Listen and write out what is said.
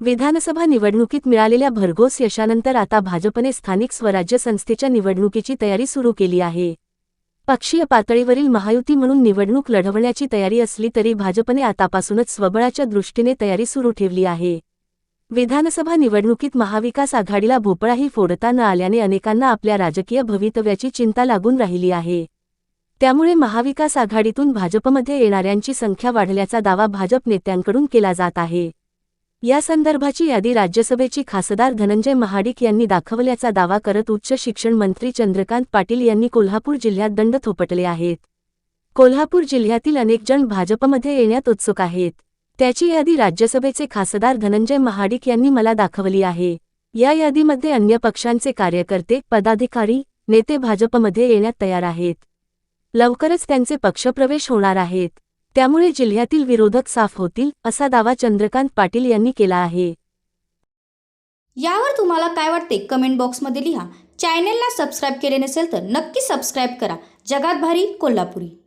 विधानसभा निवडणुकीत मिळालेल्या भरघोस यशानंतर आता भाजपने स्थानिक स्वराज्य संस्थेच्या निवडणुकीची तयारी सुरू केली आहे. पक्षीय पातळीवरील महायुती म्हणून निवडणूक लढवण्याची तयारी असली तरी भाजपने आतापासूनच स्वबळाच्या दृष्टीने तयारी सुरू ठेवली आहे. विधानसभा निवडणुकीत महाविकास आघाडीला भोपळाही फोडता न आल्याने अनेकांना आपल्या राजकीय भवितव्याची चिंता लागून राहिली आहे. त्यामुळे महाविकास आघाडीतून भाजपमध्ये येणाऱ्यांची संख्या वाढल्याचा दावा भाजप नेत्यांकडून केला जात आहे. या संदर्भाची यादी राज्यसभेची खासदार धनंजय महाडिक यांनी दाखवल्याचा दावा करत उच्च शिक्षण मंत्री चंद्रकांत पाटील यांनी कोल्हापूर जिल्ह्यात दंड थोपटले आहेत. कोल्हापूर जिल्ह्यातील अनेक जण भाजपमध्ये येण्यात उत्सुक आहेत. त्याची यादी राज्यसभेचे खासदार धनंजय महाडिक यांनी मला दाखवली आहे. या यादीमध्ये अन्य पक्षांचे कार्यकर्ते पदाधिकारी नेते भाजपमध्ये येण्यात तयार आहेत. लवकरच त्यांचे पक्षप्रवेश होणार आहेत. त्यामुळे जिल्ह्यातील विरोधक साफ होतील असा दावा चंद्रकांत पाटील यांनी केला आहे. यावर तुम्हाला काय वाटते कमेंट बॉक्समध्ये लिहा. चॅनेलला सबस्क्राईब केले नसेल तर नक्की सबस्क्राईब करा. जगात भारी कोल्हापुरी.